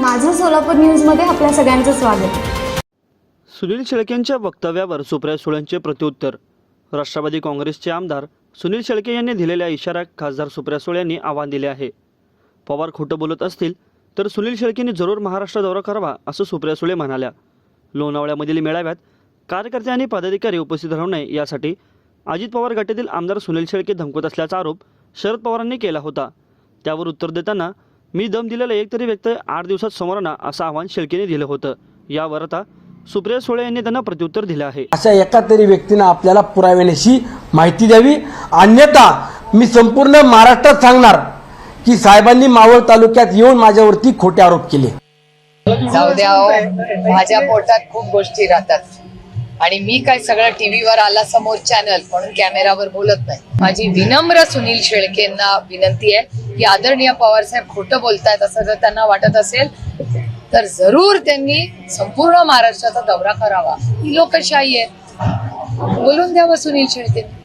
माझं सोलापूर न्यूजमध्ये आपल्या सगळ्यांचं स्वागत. सुनील शेळकेंच्या वक्तव्यावर सुप्रिया सुळेंचे प्रत्युत्तर. राष्ट्रवादी काँग्रेसचे आमदार सुनील शेळके यांनी दिलेल्या इशारा खासदार सुप्रिया सुळे यांनी आव्हान दिले आहे. पवार खोटं बोलत असतील तर सुनील शेळकेंनी जरूर महाराष्ट्र दौरा करावा असं सुप्रिया सुळे म्हणाल्या. लोणावळ्यामधील मेळाव्यात कार्यकर्ते आणि पदाधिकारी उपस्थित राहू नये यासाठी अजित पवार गटातील आमदार सुनील शेळके धमकवत असल्याचा आरोप शरद पवारांनी केला होता. त्यावर उत्तर देताना मी दम दिलेला एक तरी व्यक्त आठ दिवसात समोर आणा असं आव्हान शेळकेने दिलं होतं. यावर आता सुप्रिया सुळे यांनी त्यांना प्रत्युत्तर दिलं आहे. अशा एका तरी व्यक्तीनं आपल्याला पुराव्यानेशी माहिती द्यावी. अन्यथा मी संपूर्ण महाराष्ट्रात सांगणार की साहेबांनी मावळ तालुक्यात येऊन माझ्यावरती खोटे आरोप केले. जाऊ द्या हो. माझ्या पोटात खूप गोष्टी राहतात. आणि मी काय सगळं टीव्हीवर आला समोर चॅनल म्हणून कॅमेरावर बोलत नाही. माझी विनम्र सुनील शेळकेंना विनंती आहे. की आदरणीय पवार साहेब खोटं बोलतायत असं जर त्यांना वाटत असेल तर जरूर त्यांनी संपूर्ण महाराष्ट्राचा दौरा करावा. ही लोकशाही आहे. बोलून द्यावं सुनील शेळकेंनी